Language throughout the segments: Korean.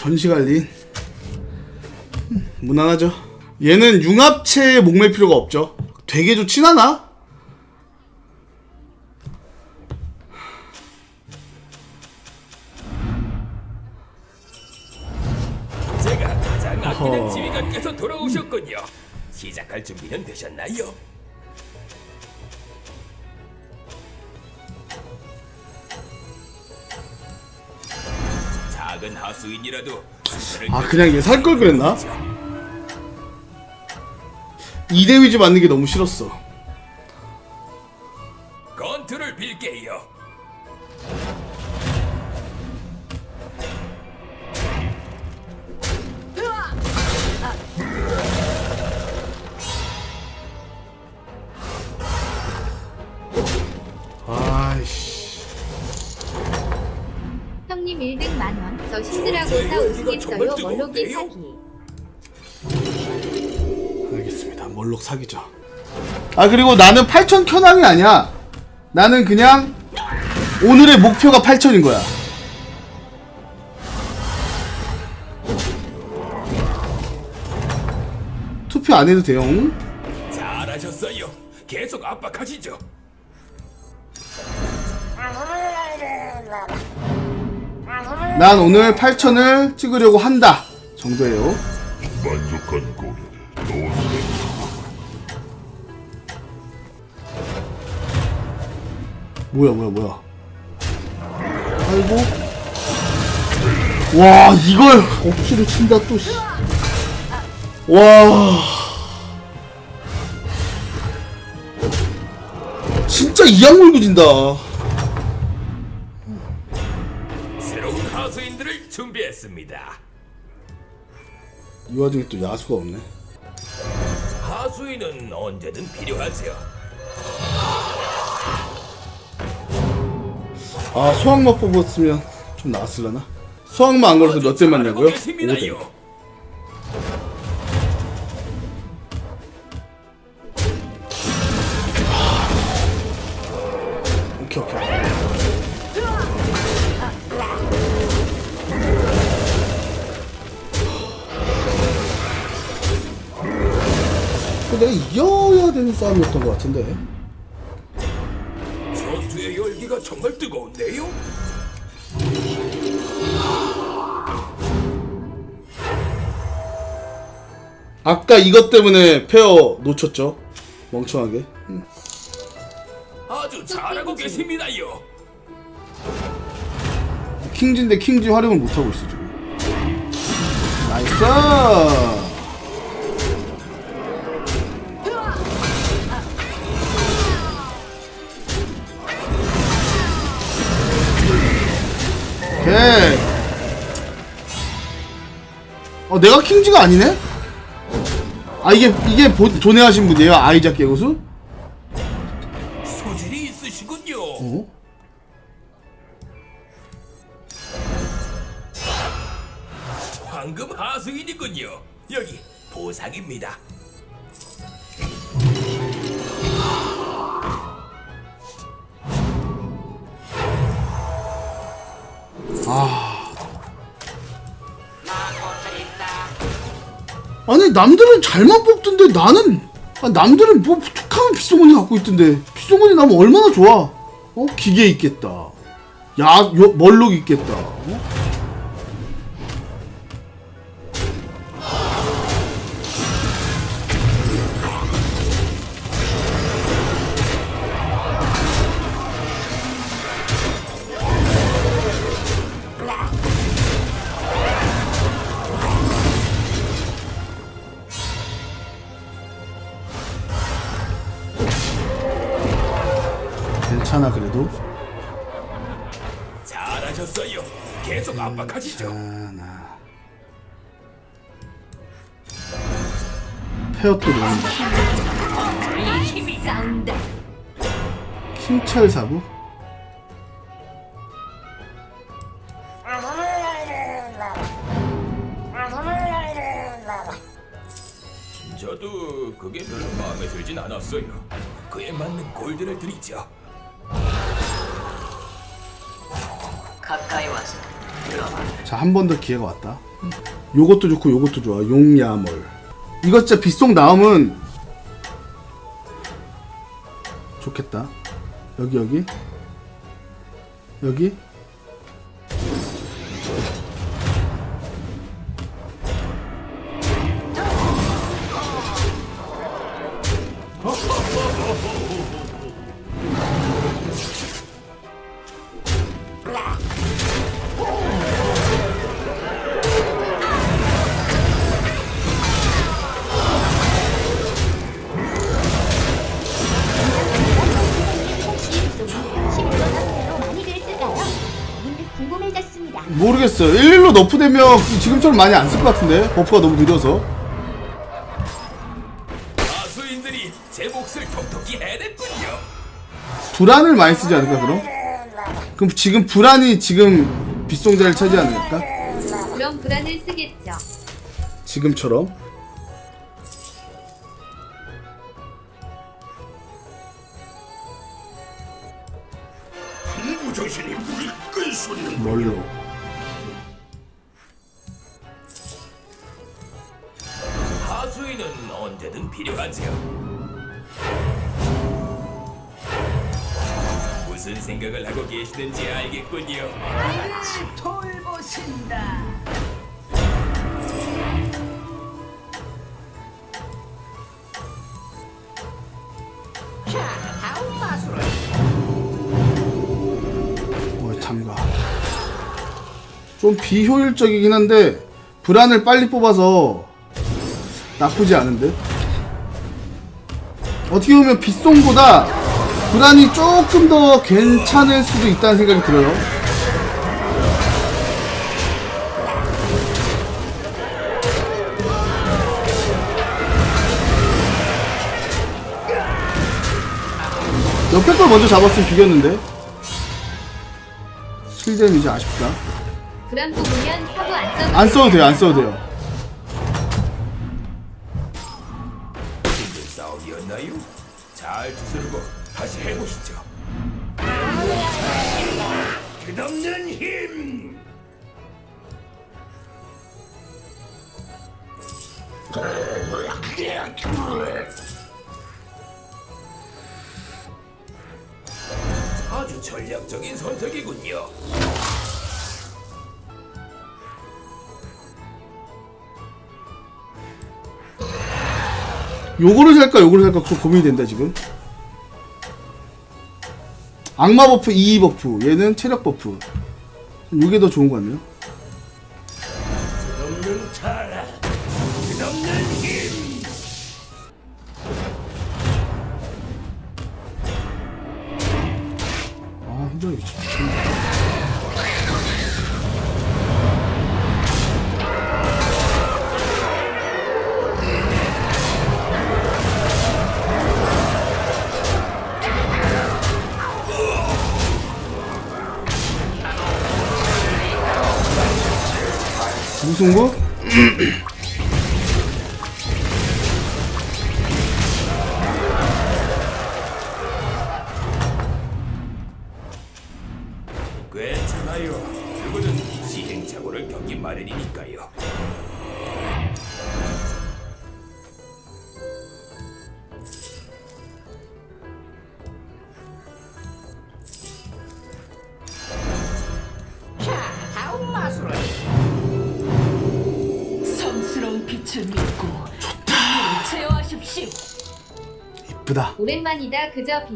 전시관리 음, 무난하죠 얘는 융합체에 목맬 필요가 없죠 되게 좋진 않아 제가 가장 아끼는. 지휘관께서 돌아오셨군요. 시작할 준비는 되셨나요? 작은 하수인이라도 아 그냥 얘 살 걸 그랬나? 2대 위즈 맞는 게 너무 싫었어 건투를 빌게요. 11등 만원 저 힘들하고 사우스님저요 멀록이 사기 알겠습니다. 몰록 사기죠. 아 그리고 나는 8천 켜낭이 아니야. 나는 그냥 오늘의 목표가 8천인 거야. 투표 안 해도 돼요. 잘하셨어요. 계속 압박하시죠. 아, 난 오늘 8천을 찍으려고 한다 정도예요. 만족한 뭐야 뭐야 뭐야. 아이고. 와 이걸 억지로 친다 또 씨. 와. 진짜 이악 물고 진다 준비했습니다. 이 와중에 또 야수가 없네 하수인은 언제든 필요하죠. 아 소황마 뽑았으면 좀 나았을라나 소황마 안 걸어서 몇 대 맞냐고요? 5대 계십니다요. 오케이 오케이 내가 이겨야 되는 싸움이었던 것 같은데. 전투의 열기가 정말 뜨거운데요? 아까 이것 때문에 페어 놓쳤죠? 멍청하게. 아주 잘하고 계십니다요. 킹진데 킹지 활용을 못하고 있어 지금. 나이스 어 내가 킹지가 아니네? 아 이게 이게 보, 도내하신 분이에요 아이작 개고수? 아니 남들은 잘만 뽑던데 나는 아, 남들은 뭐 툭하면 빗소문이 갖고 있던데. 빗소문이 나면 얼마나 좋아? 어? 기계 있겠다. 야 요, 멀록 있겠다. 어? 괜찮아 페어또 넣는다 싸운다. 킹철 사부 저도 그게 별로 마음에 들진 않았어요. 그에 맞는 골드를 드리죠. 가까이 와서. 자 한 번 더 기회가 왔다. 요것도 좋고 요것도 좋아. 용야멀 이거 진짜 빗속 나오면 좋겠다. 여기 여기. 여기 모르겠어요 11로 너프 되면 지금처럼 많이 안 쓸 것 같은데 버프가 너무 느려서 가수인들이 제 몫을 톡톡히 해냈군요. 불안을 많이 쓰지 않을까 그럼? 그럼 지금 불안이 지금 빗송자를 차지하는 걸까? 그럼 불안을 쓰겠죠. 지금처럼 어, 잠가. 좀 비효율적이긴 한데 불안을 빨리 뽑아서 나쁘지 않은데. 어떻게 보면 빗송보다 불안이 조금 더 괜찮을 수도 있다는 생각이 들어요. 옆에 걸 먼저 잡았으면 비겼는데. 실제는 이제 아쉽다. 불안 뽑으면 사고 안 써도 안 써도 돼요, 안 써도 돼요. 힘든 싸움이었나요? 잘 두스르고 다시 해보시죠. 끝없는 힘! 전략적인 선택이군요. 요거를 살까, 요거를 살까, 좀 고민이 된다, 지금. 악마 버프, 2 버프. 얘는 체력 버프. 요게 더 좋은 것 같네요. 무승부? 빛을 믿고 좋다. 제어하십시오. 이쁘다. 오랜만이다 그저 비.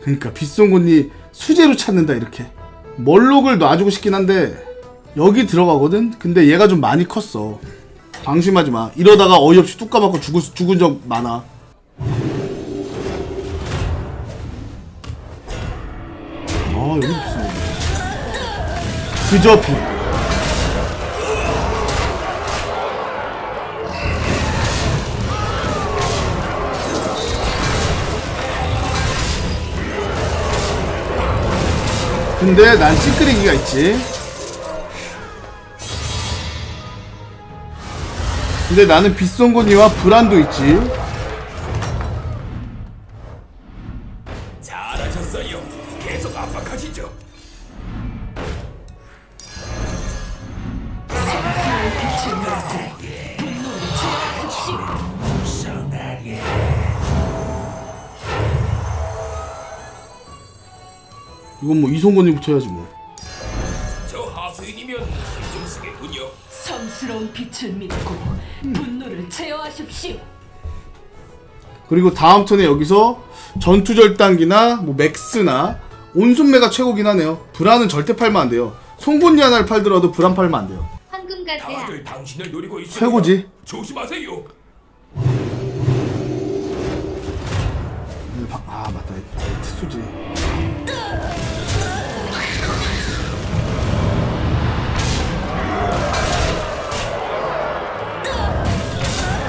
그러니까 빗송곳니 수제로 찾는다 이렇게 멀록을 놔주고 싶긴 한데 여기 들어가거든 근데 얘가 좀 많이 컸어 방심하지 마 이러다가 어이없이 뚝 까먹고 죽을, 수- 죽은 적 많아 아 여기 빗송곳니 그저 비 근데 난 찌끄레기가 있지. 근데 나는 빗송곳니와 불안도 있지. 이송건이부터 해야지 뭐. 저 하수인이면 힘좀 쓰겠군요. 성스러운 빛을 믿고 분노를 제어하십시오. 그리고 다음 턴에 여기서 전투절단기나 뭐 맥스나 온순매가 최고긴 하네요. 브라는 절대 팔면 안 돼요. 송곳니 하나를 팔더라도 브란 팔면 안 돼요. 황금가드야. 다들 당신을 노리고 있습니다. 최고지. 조심하세요.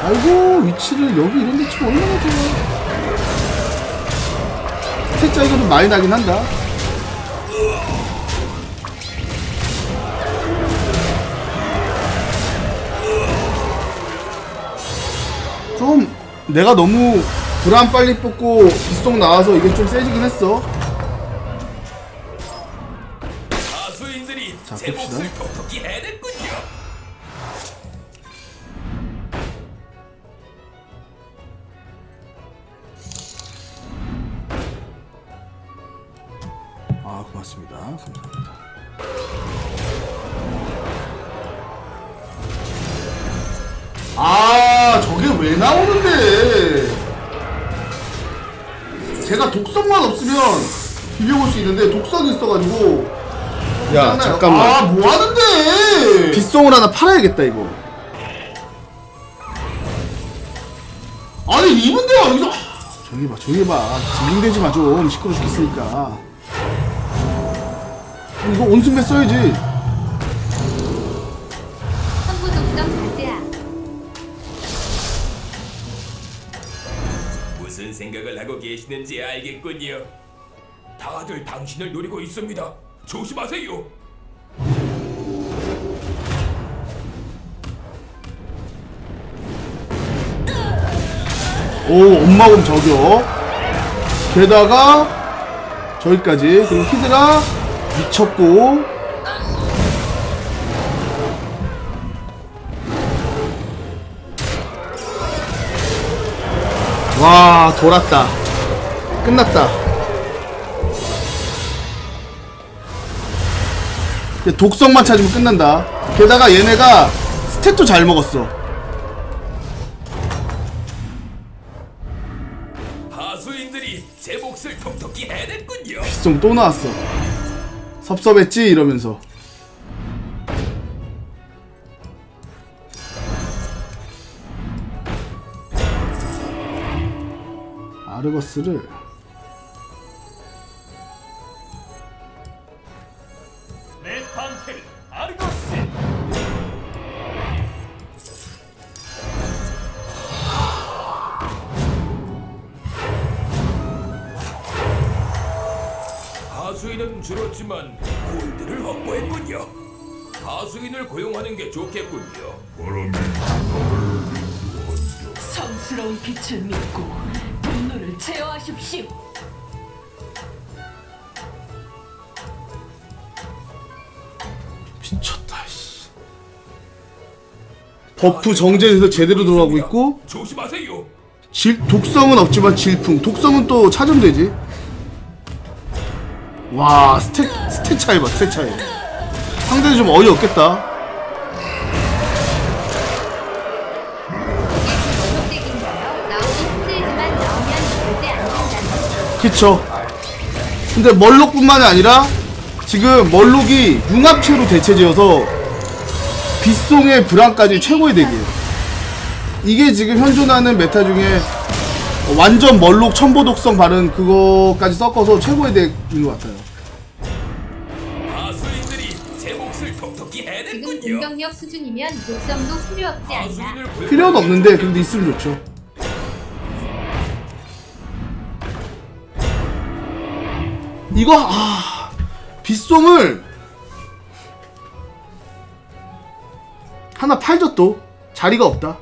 아이고 위치를 여기 이런 데 치면 얼마나 좋아. 스탯 차이가 좀 많이 나긴 한다. 좀 내가 너무 불안 빨리 뽑고 빗속 나와서 이게 좀 세지긴 했어. 아 저게 왜 나오는데? 제가 독성만 없으면 비벼볼 수 있는데 독성이 있어가지고 야 잠깐만 아 뭐하는데? 빗송을 하나 팔아야겠다 이거. 아니 이분들 여기서 저기 봐 저기 봐 징징대지 마좀 시끄러 죽겠으니까. 이거 온순매 써야지. 선부. 무슨 생각을 하고 계시는지 알겠군요. 다들 당신을 노리고 있습니다. 조심하세요. 오 엄마곰 저격. 게다가 저기까지 그리고 히드라 미쳤고. 와 돌았다. 끝났다. 독성만 찾으면 끝난다. 게다가 얘네가 스탯도 잘 먹었어. 하수인들이 제 몫을 톡톡히 해냈군요. 좀또 나왔어. 섭섭했지 이러면서. 아르거스를 줄었지만 골드를 확보했군요. 하수인을 고용하는 게 좋겠군요. 성스러운 빛을 믿고 분노를 제어하십시오. 미쳤다. 씨. 버프 정제돼서 제대로 들어가고 있고 조심하세요. 질 독성은 없지만 질풍. 독성은 또 찾으면 되지. 와 스탯 스탯 차이 봐 스탯 차이. 상대는 좀 어이없겠다. 그쵸. 근데 멀록뿐만이 아니라 지금 멀록이 융합체로 대체되어서 빗송의 불안까지 최고의 덱이에요. 이게 지금 현존하는 메타 중에 완전 멀록 첨보 독성 바른 그거까지 섞어서 최고의 덱인 것 같아요. 지금. 공격력 수준이면 독성도 필요 없지 않나. 필요는 없는데 그래도 있으면 좋죠. 이거 아 빗송을 하나 팔죠 또 자리가 없다.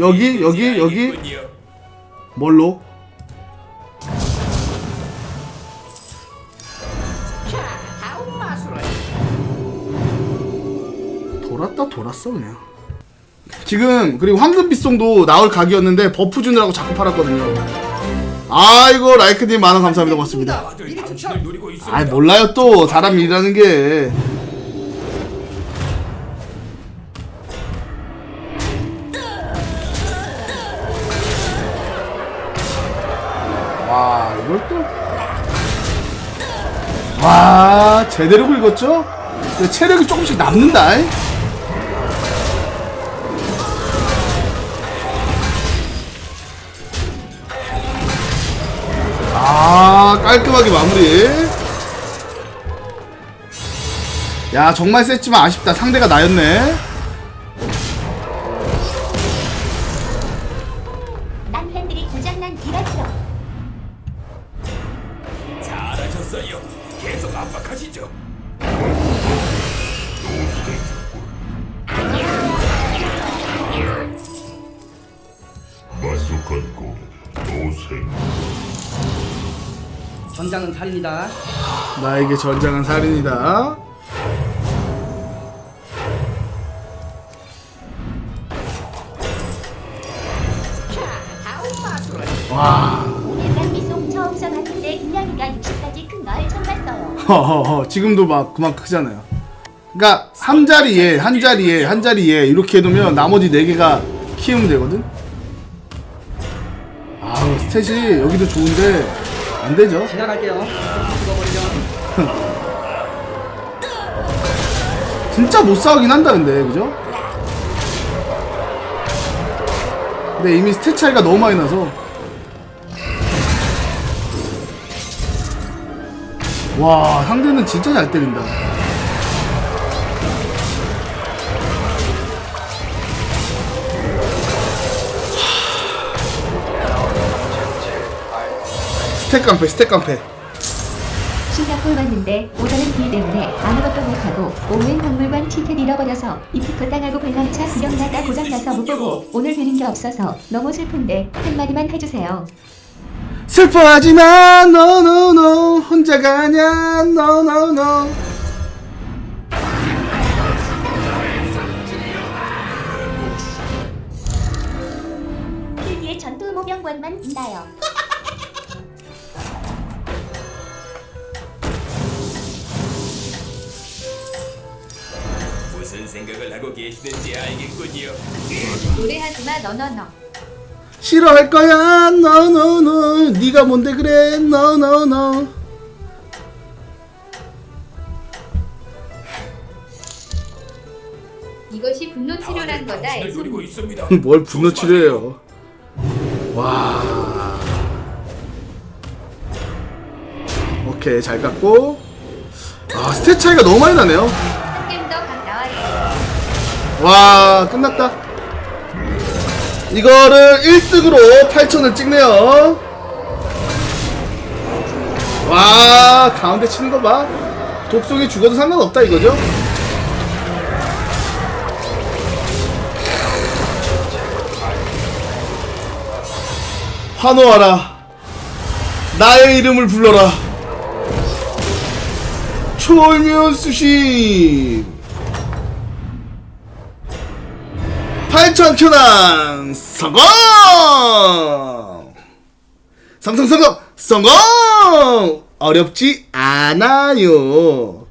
여기 여기 여기. 뭘로? 돌았다 돌았어 그냥 지금 그리고 황금빗송도 나올 각이었는데 버프 주느라고 자꾸 팔았거든요. 아이고 라이크님 만원 감사합니다. 고맙습니다. 아 몰라요 또. 사람 일이라는 게. 와, 제대로 긁었죠? 체력이 조금씩 남는다. 잉? 아, 깔끔하게 마무리. 야, 정말 셌지만 아쉽다. 상대가 나였네. 전장은 살인이다. 나에게 전장은 살인이다. 와, 일단 미송 처음 써봤는데 김양이가 60까지 큰 걸 처음 봤어요. 허허허, 지금도 막 그만 크잖아요. 그러니까 한 자리에 한 자리에 한 자리에 이렇게 해두면 나머지 네 개가 키우면 되거든. 아, 스탯이 여기도 좋은데 안 되죠. 지나갈게요. 죽어버리면 진짜 못 싸우긴 한다 근데 그죠? 근데 이미 스탯 차이가 너무 많이 나서 와 상대는 진짜 잘 때린다 스택 깡패 스택 깡패 싱가폴 갔는데 오전은 비 때문에 아무것도 못하고 오후엔 박물관 티켓 잃어버려서 이프커 땅하고 관람차 구경 나다 고장나서 못 보고 오늘 뵈는 게 없어서 너무 슬픈데 한마디만 해주세요. 슬퍼하지마 혼자가 아냐 no no no 필기의 전투 모병관만 있나요? 생각을 하고 계시는지 알겠군요. 노래하지 마 너너너. 싫어할 거야 no 네가 뭔데 그래 no 이것이 분노 치료란 거다. 당신을 노리고 애송. 있습니다. 뭘 분노 치료해요 와 오케이 잘 깎고 아 스탯 차이가 너무 많이 나네요. 와 끝났다. 이거를 1득으로 8천을 찍네요. 와 가운데 치는 거봐. 독성이 죽어도 상관없다 이거죠? 환호하라. 나의 이름을 불러라. 초월면수 심 8천 큐난 성공! 성성 성공! 성공! 어렵지 않아요.